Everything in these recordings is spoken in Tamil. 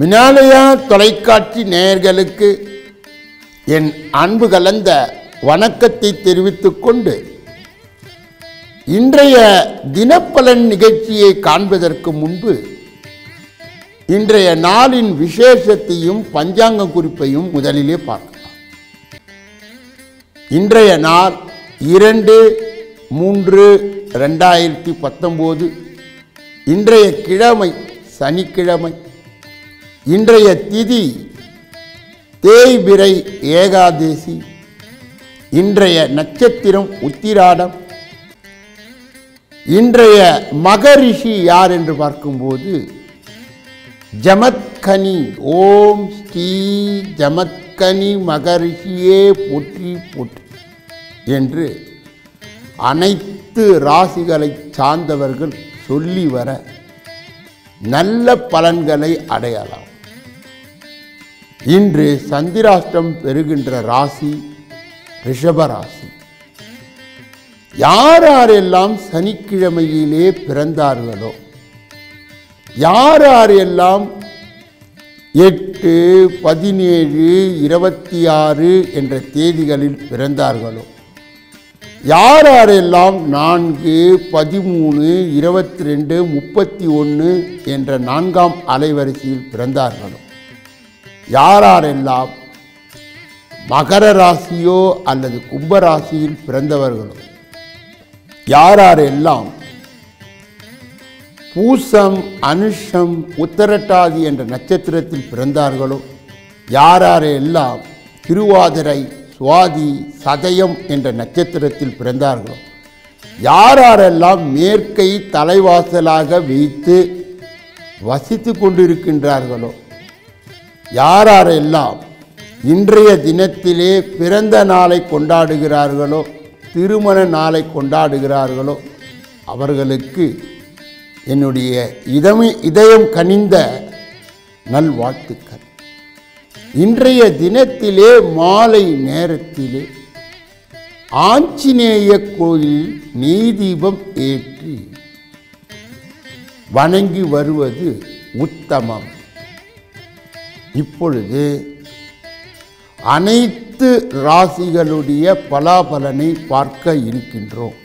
மினாலயா தொலைக்காட்சி நேயர்களுக்கு என் அன்பு கலந்த வணக்கத்தை தெரிவித்துக் கொண்டு இன்றைய தினப்பலன் நிகழ்ச்சியை காண்பதற்கு முன்பு இன்றைய நாளின் விசேஷத்தையும் பஞ்சாங்க குறிப்பையும் முதலிலே பார்க்கலாம். இன்றைய நாள் இரண்டு மூன்று ரெண்டாயிரத்தி பத்தொம்போது. இன்றைய கிழமை சனிக்கிழமை. இன்றைய திதி தேய்பிரை ஏகாதேசி. இன்றைய நட்சத்திரம் உத்திராடம். இன்றைய மகரிஷி யார் என்று பார்க்கும்போது ஜமத்கனி. ஓம் ஸ்ரீ ஜமத்கனி மகரிஷியே போற்றி போற்றி என்று அனைத்து ராசிகளை சார்ந்தவர்கள் சொல்லி வர நல்ல பலன்களை அடையலாம். இன்று சந்திராஷ்டம் பெறுகின்ற ராசி ரிஷபராசி. யார் யாரெல்லாம் சனிக்கிழமையிலே பிறந்தார்களோ யார் யாரெல்லாம் எட்டு பதினேழு இருபத்தி ஆறு என்ற தேதிகளில் பிறந்தார்களோ யார் யாரெல்லாம் நான்கு பதிமூணு இருபத்தி ரெண்டு முப்பத்தி ஒன்று என்ற நான்காம் அலைவரிசையில் பிறந்தார்களோ யாரெல்லாம் மகர ராசியோ அல்லது கும்ப ராசியில் பிறந்தவர்களோ யாரெல்லாம் பூசம் அனுஷம் உத்தரட்டாதி என்ற நட்சத்திரத்தில் பிறந்தார்களோ யாரெல்லாம் திருவாதிரை சுவாதி சதயம் என்ற நட்சத்திரத்தில் பிறந்தார்களோ யார் யாரெல்லாம் மேற்கை தலைவாசலாக வைத்து வசித்து கொண்டிருக்கின்றார்களோ யாரெல்லாம் இன்றைய தினத்திலே பிறந்த நாளை கொண்டாடுகிறார்களோ திருமண நாளை கொண்டாடுகிறார்களோ அவர்களுக்கு என்னுடைய இதமி இதயம் கனிந்த நல்வாழ்த்துக்கள். இன்றைய தினத்திலே மாலை நேரத்திலே ஆஞ்சநேய கோயில் நீதீபம் ஏற்றி வணங்கி வருவது உத்தமம். இப்பொழுது அனைத்து ராசிகளுடைய பலாபலனை பார்க்க இருக்கின்றோம்.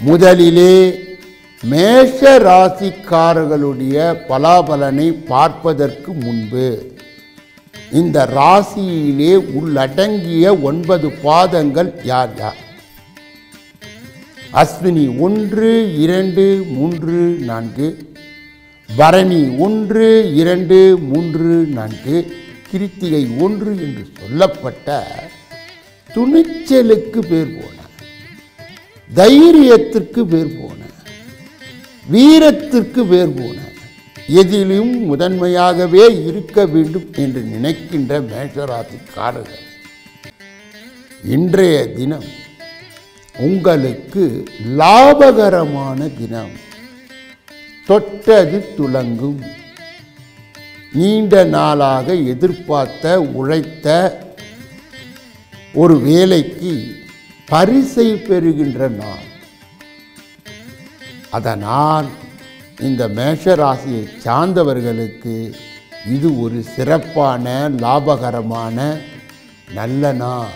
முதலிலே மேஷ ராசிக்காரர்களுடைய பலாபலனை பார்ப்பதற்கு முன்பு இந்த ராசியிலே உள்ளடங்கிய ஒன்பது பாதங்கள் யார் யார்? அஸ்வினி ஒன்று இரண்டு மூன்று நான்கு பரணி ஒன்று இரண்டு மூன்று நான்கு கிருத்திகை ஒன்று என்று சொல்லப்பட்ட துணிச்சலுக்கு பேர் போன தைரியத்திற்கு பேர் போன வீரத்திற்கு பேர் போன. எதிலும் முதன்மையாகவே இருக்க வேண்டும் என்று நினைக்கின்ற மேஷராசிக்காரர்கள். இன்றைய தினம் உங்களுக்கு லாபகரமான தினம். தொட்டது துலங்கும் நீண்ட நாளாக எதிர்பார்த்த உழைத்த ஒரு வேலைக்கு பரிசை பெறுகின்ற நாள். அதனால் இந்த மேஷ ராசியை சார்ந்தவர்களுக்கு இது ஒரு சிறப்பான லாபகரமான நல்ல நாள்.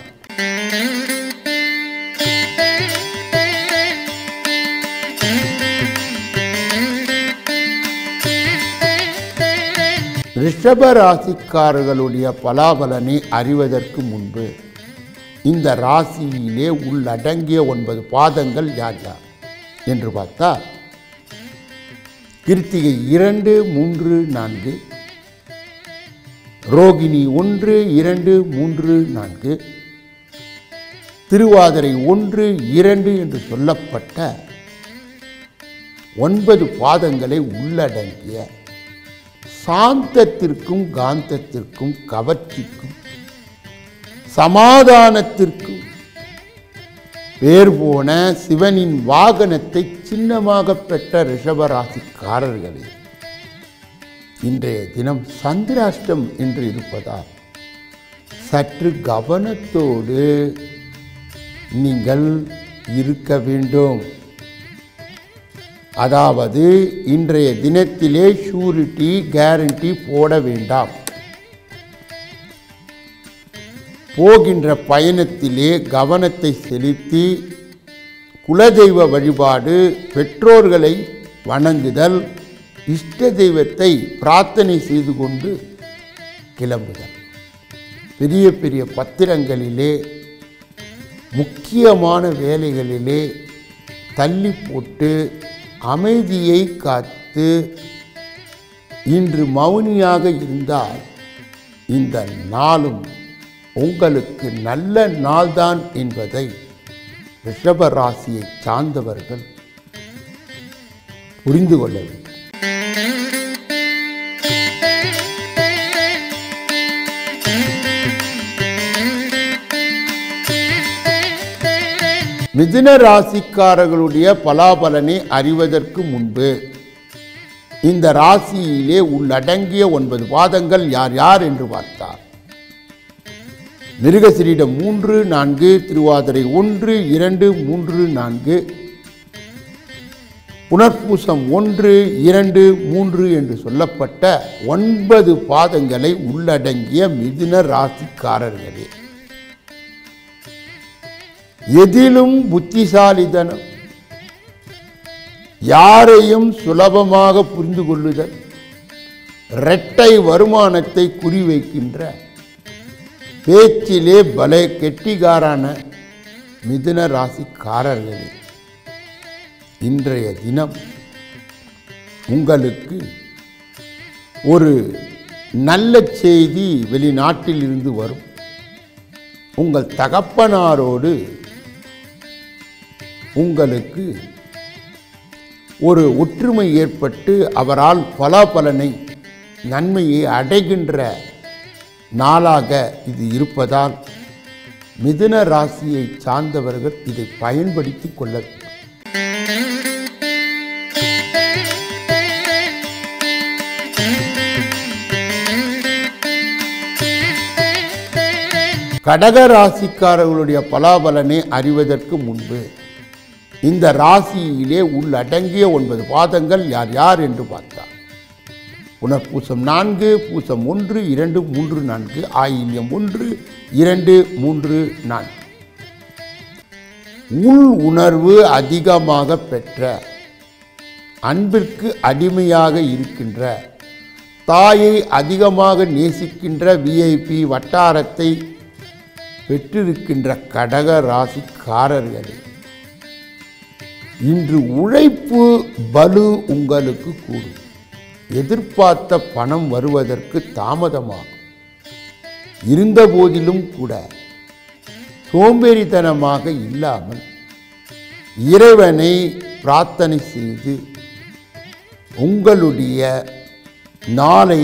ரிஷப ராசிக்காரர்களுடைய பலாபலனை அறிவதற்கு முன்பு இந்த ராசியிலே உள்ளடங்கிய ஒன்பது பாதங்கள் யார் யார்? என்று பார்த்தால் கிருத்திகை இரண்டு மூன்று நான்கு ரோகிணி ஒன்று இரண்டு மூன்று நான்கு திருவாதிரை ஒன்று இரண்டு என்று சொல்லப்பட்ட ஒன்பது பாதங்களை உள்ளடங்கிய சாந்தத்திற்கும் காந்தத்திற்கும் கவர்ச்சிக்கும் சமாதானத்திற்கும் பேர் போன சிவனின் வாகனத்தை சின்னமாக பெற்ற ரிஷபராசிக்காரர்களே இன்றைய தினம் சந்திராஷ்டம் என்று இருப்பதால் சற்று கவனத்தோடு நீங்கள் இருக்க வேண்டும். அதாவது இன்றைய தினத்திலே ஷூரிட்டி கேரண்டி போட வேண்டாம். போகின்ற பயணத்திலே கவனத்தை செலுத்தி குலதெய்வ வழிபாடு பெற்றோர்களை வணங்குதல் இஷ்ட தெய்வத்தை பிரார்த்தனை செய்து கொண்டு கிளம்புதல். பெரிய பெரிய பத்திரங்களிலே முக்கியமான வேலைகளிலே தள்ளி போட்டு அமைதியை காத்து இன்று மௌனியாக இருந்தால் இந்த நாளும் உங்களுக்கு நல்ல நாள்தான் என்பதை ரிஷப ராசியை சார்ந்தவர்கள் புரிந்து கொள்ள வேண்டும். மிதுன ராசிக்காரர்களுடைய பலாபலனை அறிவதற்கு முன்பு இந்த ராசியிலே உள்ளடங்கிய ஒன்பது பாதங்கள் யார் யார் என்று பார்த்தார் மிருகசிரிடம் மூன்று நான்கு திருவாதிரை ஒன்று இரண்டு மூன்று நான்கு. புனர்பூசம் ஒன்று இரண்டு மூன்று என்று சொல்லப்பட்ட ஒன்பது பாதங்களை உள்ளடங்கிய மிதுன ராசிக்காரர்களே. எதிலும் புத்திசாலிதனம் யாரையும் சுலபமாக புரிந்து கொள்ளுதல் இரட்டை வருமானத்தை குறிவைக்கின்ற பேச்சிலே பல கெட்டிகாரான மிதுன ராசிக்காரர்களே இன்றைய தினம் உங்களுக்கு ஒரு நல்ல செய்தி வெளிநாட்டில் இருந்து வரும். உங்கள் தகப்பனாரோடு உங்களுக்கு ஒரு ஒற்றுமை ஏற்பட்டு அவரால் பலாபலனை நன்மையை அடைகின்ற நாளாக இது இருப்பதால் மிதுன ராசியை சார்ந்தவர்கள் இதை பயன்படுத்தி கொள்ள கடக ராசிக்காரர்களுடைய பலாபலனை அறிவதற்கு முன்பு இந்த ராசியிலே உள்ளடங்கிய ஒன்பது பாதங்கள் யார் யார் என்று பார்த்தார் புனர்பூசம் நான்கு பூசம் ஒன்று இரண்டு மூன்று நான்கு ஆயில்யம் ஒன்று இரண்டு மூன்று நான்கு. உள் உணர்வு அதிகமாக பெற்ற அன்பிற்கு அடிமையாக இருக்கின்ற தாயை அதிகமாக நேசிக்கின்ற விஐபி வட்டாரத்தை பெற்றிருக்கின்ற கடக ராசிக்காரர்களே இன்று உழைப்பு பலு உங்களுக்கு கூடும். எதிர்பார்த்த பணம் வருவதற்கு தாமதமாகும் இருந்த போதிலும் கூட சோம்பேறித்தனமாக இல்லாமல் இறைவனை பிரார்த்தனை செய்து உங்களுடைய நாளை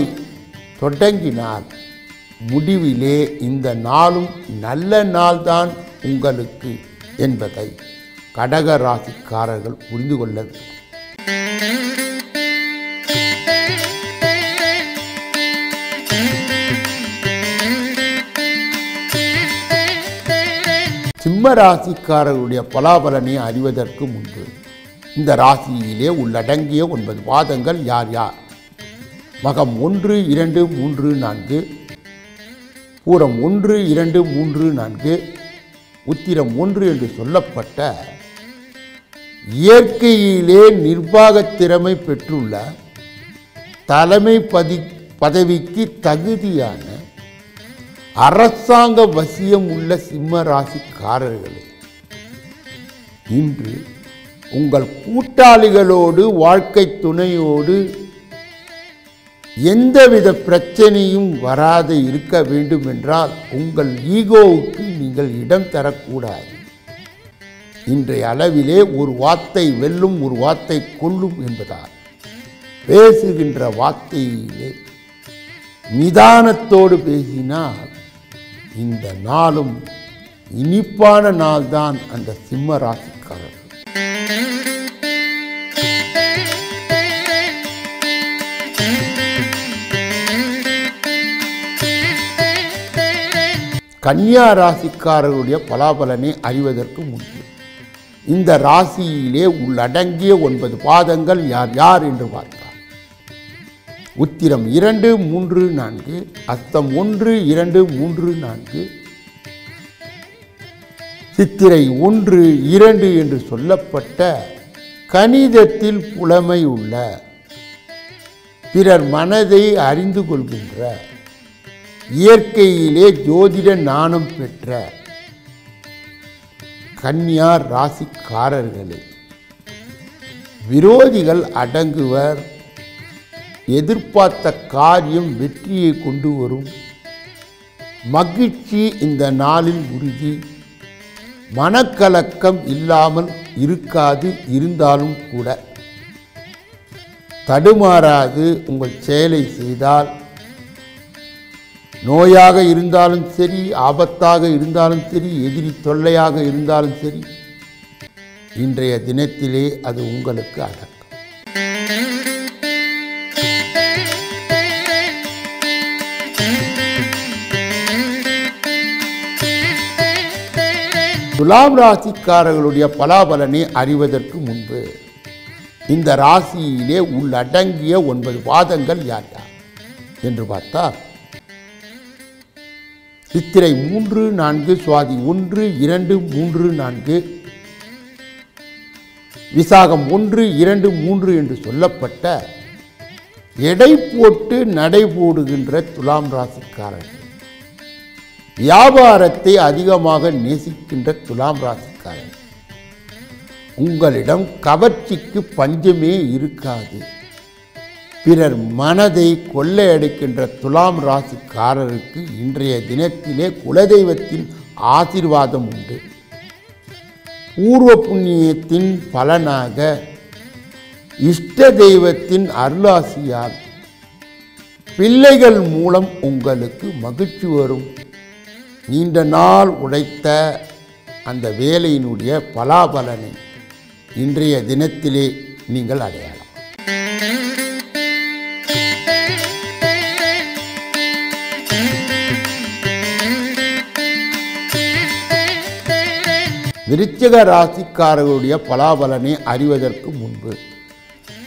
தொடங்கினால் முடிவிலே இந்த நாளும் நல்ல நாள்தான் உங்களுக்கு என்பதை கடக ராசிக்காரர்கள் புரிந்து கொள்ள வேண்டும். சிம்ம ராசிக்காரர்களுடைய பலாபலனை அறிவதற்கு முன்பு இந்த ராசியிலே உள்ளடங்கிய ஒன்பது பாதங்கள் யார் யார்? மகம் ஒன்று இரண்டு மூன்று நான்கு. பூரம் ஒன்று இரண்டு மூன்று நான்கு. உத்திரம் ஒன்று என்று சொல்லப்பட்ட இயற்கையிலே நிர்வாகத் திறமை பெற்றுள்ள தலைமை பதி பதவிக்கு தகுதியான அரசாங்க வசியம் உள்ள சிம்ம ராசிக்காரர்களே இன்று உங்கள் கூட்டாளிகளோடு வாழ்க்கை துணையோடு எந்தவித பிரச்சனையும் வராது இருக்க வேண்டும் என்றால் உங்கள் ஈகோவுக்கு நீங்கள் இடம் தரக்கூடாது. இன்றைய அளவிலே ஒரு வார்த்தை வெல்லும் ஒரு வார்த்தை கொல்லும் என்பதால் பேசுகின்ற வார்த்தையிலே நிதானத்தோடு பேசினால் இந்த நாளும் இனிப்பான நாள்தான் அந்த சிம்ம ராசிக்காரர். கன்னியா ராசிக்காரருடைய பலாபலனை அறிவதற்கு முக்கியம். இந்த ராசியிலே உள்ளடங்கிய ஒன்பது பாதங்கள் யார் யார் என்று பார்த்து உத்திரம் இரண்டு மூன்று நான்கு. அஸ்தம் ஒன்று இரண்டு மூன்று நான்கு. சித்திரை ஒன்று இரண்டு என்று சொல்லப்பட்ட கணிதத்தில் புலமை உள்ள பிறர் மனதை அறிந்து கொள்கின்ற இயற்கையிலே ஜோதிட நாணம் பெற்ற கன்னியார் ராசிக்காரர்களே விரோதிகள் அடங்குவர். எதிர்பார்த்த காரியம் வெற்றியை கொண்டு வரும். மகிழ்ச்சி இந்த நாளில் உறுதி. மனக்கலக்கம் இல்லாமல் இருக்காது இருந்தாலும் கூட. தடுமாறாது உங்கள் செயலை செய்தால். நோயாக இருந்தாலும் சரி ஆபத்தாக இருந்தாலும் சரி எதிரி தொல்லையாக இருந்தாலும் சரி. இன்றைய தினத்திலே அது உங்களுக்கு அடக்கம் துலாம் ராசிக்காரர்களுடைய பலாபலனை அறிவதற்கு முன்பு இந்த ராசியிலே உள்ளடங்கிய ஒன்பது பாதங்கள் யார் யார் என்று பார்த்தால் சித்திரை மூன்று நான்கு சுவாதி ஒன்று இரண்டு மூன்று நான்கு விசாகம் ஒன்று இரண்டு மூன்று என்று சொல்லப்பட்ட எடை போட்டு நடை போடுகின்ற துலாம் ராசிக்காரர்கள். வியாபாரத்தை அதிகமாக நேசிக்கின்ற துலாம் ராசிக்காரன். உங்களிடம் கவர்ச்சிக்கு பஞ்சமே இருக்காது. பிறர் மனதை கொள்ளையடிக்கின்ற துலாம் ராசிக்காரருக்கு இன்றைய தினத்திலே குலதெய்வத்தின் ஆசிர்வாதம் உண்டு. பூர்வ புண்ணியத்தின் பலனாக இஷ்ட தெய்வத்தின் அருளாசியால் பிள்ளைகள் மூலம் உங்களுக்கு மகிழ்ச்சி வரும். நீண்ட நாள் உழைத்த அந்த வேலையினுடைய பலாபலனை இன்றைய தினத்திலே நீங்கள் அடையலாம். விருச்சிக ராசிக்காரர்களுடைய பலாபலனை அறிவதற்கு முன்பு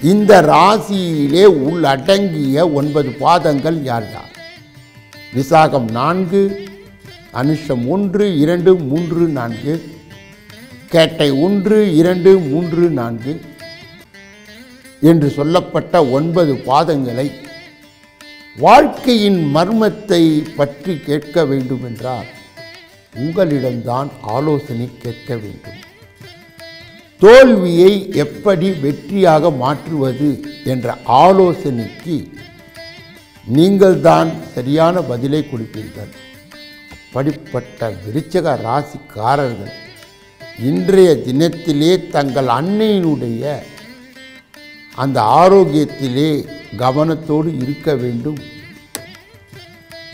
இந்த ராசியிலே உள்ளடங்கிய ஒன்பது பாதங்கள் யார் யார்? விசாகம் நான்கு அனுஷம் ஒன்று இரண்டு மூன்று நான்கு. கேட்டை ஒன்று இரண்டு மூன்று நான்கு என்று சொல்லப்பட்ட ஒன்பது பாதங்களை வாழ்க்கையின் மர்மத்தை பற்றி கேட்க வேண்டுமென்றால் உங்களிடம்தான் ஆலோசனை கேட்க வேண்டும். தோல்வியை எப்படி வெற்றியாக மாற்றுவது என்ற ஆலோசனைக்கு நீங்கள்தான் சரியான பதிலை கொடுப்பீர்கள். அப்படிப்பட்ட விருச்சக ராசிக்காரர்கள் இன்றைய தினத்திலே தங்கள் அன்னையினுடைய அந்த ஆரோக்கியத்திலே கவனத்தோடு இருக்க வேண்டும்.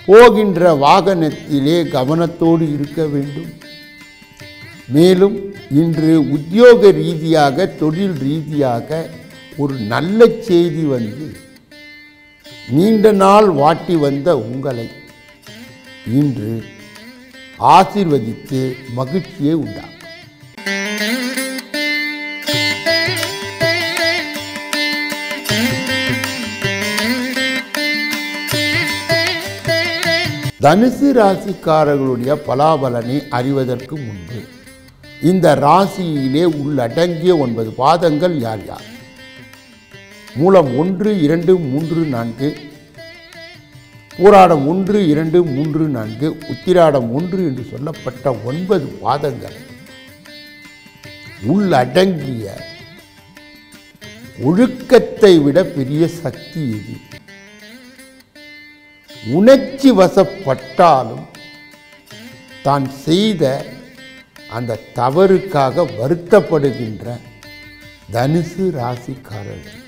போகின்ற வாகனத்திலே கவனத்தோடு இருக்க வேண்டும். மேலும் இன்று உத்தியோக ரீதியாக தொழில் ரீதியாக ஒரு நல்ல செய்தி வந்து நீண்ட நாள் வாட்டி வந்த உங்களை இன்று ஆசீர்வதித்து மகிழ்ச்சியை உண்டாக்கும். தனுசு ராசிக்காரர்களுடைய பலாபலனை அறிவதற்கு முன்பு இந்த ராசியிலே உள்ளடங்கிய ஒன்பது பாதங்கள் யார் யார்? மூலம் ஒன்று இரண்டு மூன்று நான்கு பூராடம் ஒன்று இரண்டு மூன்று நான்கு உத்திராடம் ஒன்று என்று சொல்லப்பட்ட ஒன்பது பாதங்கள் உள்ளடங்கிய ஒழுக்கத்தை விட பெரிய சக்தி இது உணர்ச்சி வசப்பட்டாலும் தான் செய்த அந்த தவறுக்காக வருத்தப்படுகின்ற தனுசு ராசிக்காரர்கள்.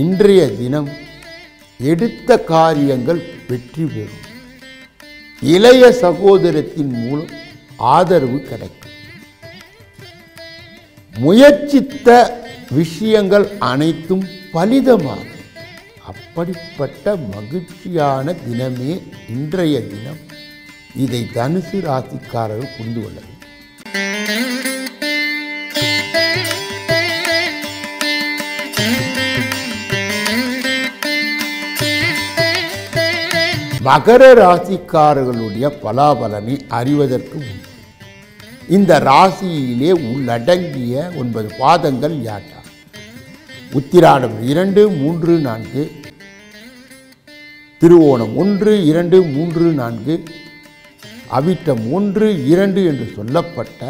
இன்றைய தினம் எடுத்த காரியங்கள் வெற்றி பெறும். இளைய சகோதரத்தின் மூலம் ஆதரவு கிடைக்கும். முயற்சித்த விஷயங்கள் அனைத்தும் பலிதமாகும். அப்படிப்பட்ட மகிழ்ச்சியான தினமே இன்றைய தினம் இதை தனுசு ராசிக்காரர்கள் புரிந்து கொள்ள மகர ராசிக்காரர்களுடைய பலாபலனை அறிவதற்கு முன்பு இந்த ராசியிலே உள்ளடங்கிய ஒன்பது பாதங்கள் யாட்டா உத்திராடம் இரண்டு மூன்று நான்கு. திருவோணம் ஒன்று இரண்டு மூன்று நான்கு. அவிட்டம் ஒன்று இரண்டு என்று சொல்லப்பட்ட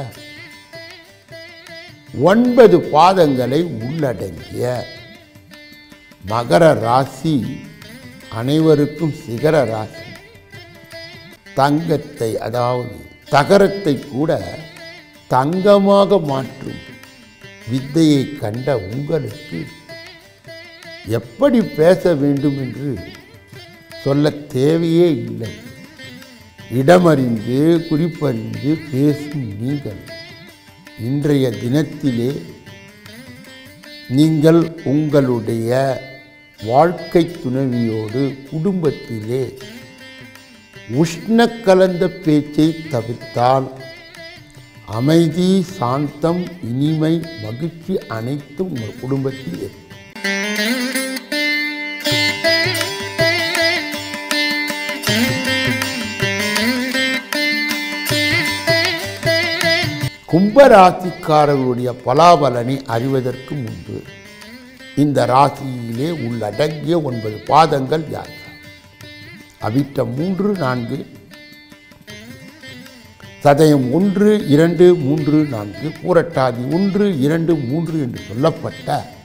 ஒன்பது பாதங்களை உள்ளடங்கிய மகர ராசி அனைவருக்கும் சிகர ராசி. தங்கத்தை அதாவது தகரத்தை கூட தங்கமாக மாற்றும் வித்தையை கண்ட உங்களுக்கு எப்படி பேச வேண்டும் என்று சொல்ல தேவையே இல்லை. இடமறிந்து குறிப்பறிந்து பேசும் நீங்கள் இன்றைய தினத்திலே நீங்கள் உங்களுடைய வாழ்க்கை துணைவியோடு குடும்பத்திலே உஷ்ண கலந்த பேச்சை தவிர்த்தால் அமைதி சாந்தம் இனிமை மகிழ்ச்சி அனைத்தும் உங்கள் குடும்பத்தில் இருக்கும் கும்பராசிக்காரர்களுடைய பலாபலனை அறிவதற்கு முன்பு இந்த ராசியிலே உள்ளடங்கிய ஒன்பது பாதங்கள் யார்? அவிட்ட மூன்று நான்கு. சதயம் ஒன்று இரண்டு மூன்று நான்கு. பூரட்டாதி ஒன்று இரண்டு மூன்று என்று சொல்லப்பட்ட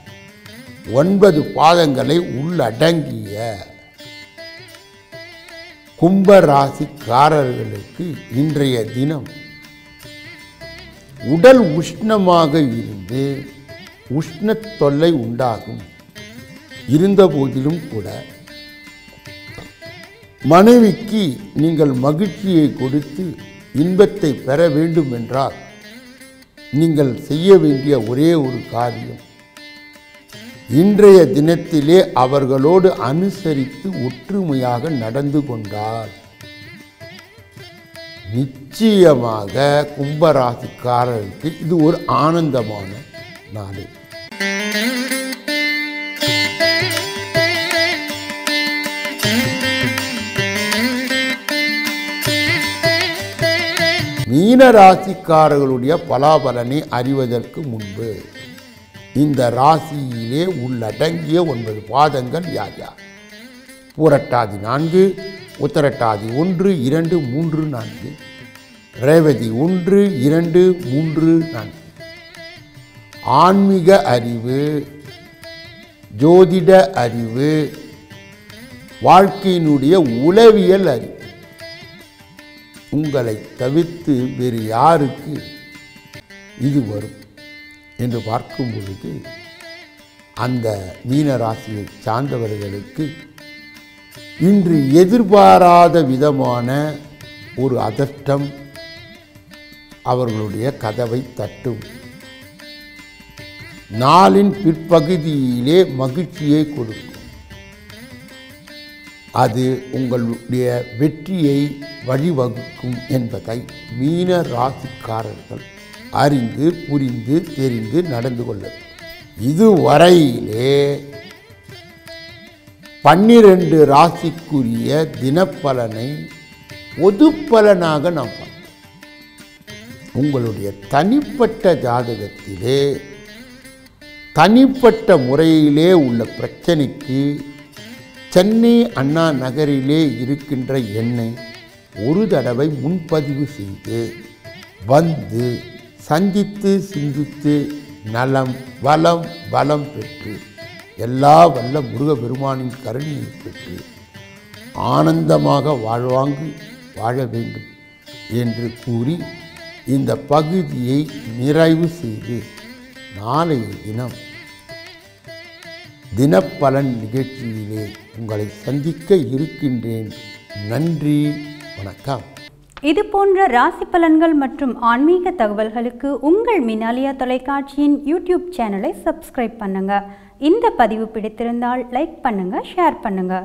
ஒன்பது பாதங்களை உள்ளடங்கிய கும்பராசிக்காரர்களுக்கு இன்றைய தினம் உடல் உஷ்ணமாக இருந்து உஷ்ண தொல்லை உண்டாகும். இருந்தபோதிலும் கூட மனைவிக்கு நீங்கள் மகிழ்ச்சியை கொடுத்து இன்பத்தை பெற வேண்டும் என்றால் நீங்கள் செய்ய வேண்டிய ஒரே ஒரு காரியம் இன்றைய தினத்திலே அவர்களோடு அனுசரித்து ஒற்றுமையாக நடந்து கொண்டால். நிச்சயமாக கும்பராசிக்காரருக்கு இது ஒரு ஆனந்தமான நாடு மீன ராசிக்காரர்களுடைய பலாபலனை அறிவதற்கு முன்பு இந்த ராசியிலே உள்ளடங்கிய ஒன்பது பாதங்கள் யார் யார்? பூரட்டாதி நான்கு உத்தரட்டாதி ஒன்று இரண்டு மூன்று நான்கு. ரேவதி ஒன்று இரண்டு மூன்று நான்கு. ஆன்மீக அறிவு ஜோதிட அறிவு வாழ்க்கையினுடைய உளவியல் அறிவு. உங்களை தவிர்த்து வேறு யாருக்கு இது வரும் என்று பார்க்கும் பொழுது அந்த மீன ராசியை சார்ந்தவர்களுக்கு இன்று எதிர்பாராத விதமான ஒரு அதட்டம் அவர்களுடைய கதவை தட்டும். நாளின் பிற்பகுதியிலே மகிழ்ச்சியை கொடுக்கும். அது உங்களுடைய வெற்றியை வழிவகுக்கும் என்பதை மீன ராசிக்காரர்கள் அறிந்து புரிந்து தெரிந்து நடந்து கொள்ள இதுவரையிலே பன்னிரண்டு ராசிக்குரிய தினப்பலனை பொது பலனாக நாம் பார்த்தோம் உங்களுடைய தனிப்பட்ட ஜாதகத்திலே தனிப்பட்ட முறையிலே உள்ள பிரச்சனைக்கு சென்னை அண்ணா நகரிலே இருக்கின்ற என்னை ஒரு தடவை முன்பதிவு செய்து வந்து சந்தித்து சிந்தித்து நலம் வளம் பலம் பெற்று எல்லா வல்ல முருகபெருமானின் கருணையை பெற்று ஆனந்தமாக வாழ்வாங்கு வாழ வேண்டும் என்று கூறி இந்த பகுதியை நிறைவு செய்து நாளைய தினம் தினப்பலன் நிகழ்ச்சியிலே உங்களை சந்திக்க இருக்கின்றேன். நன்றி வணக்கம். இது போன்ற ராசி பலன்கள் மற்றும் ஆன்மீக தகவல்களுக்கு உங்கள் மினாலியா தொலைக்காட்சியின் யூடியூப் சேனலை சப்ஸ்கிரைப் பண்ணுங்க. இந்த பதிவு பிடித்திருந்தால் லைக் பண்ணுங்க ஷேர் பண்ணுங்க.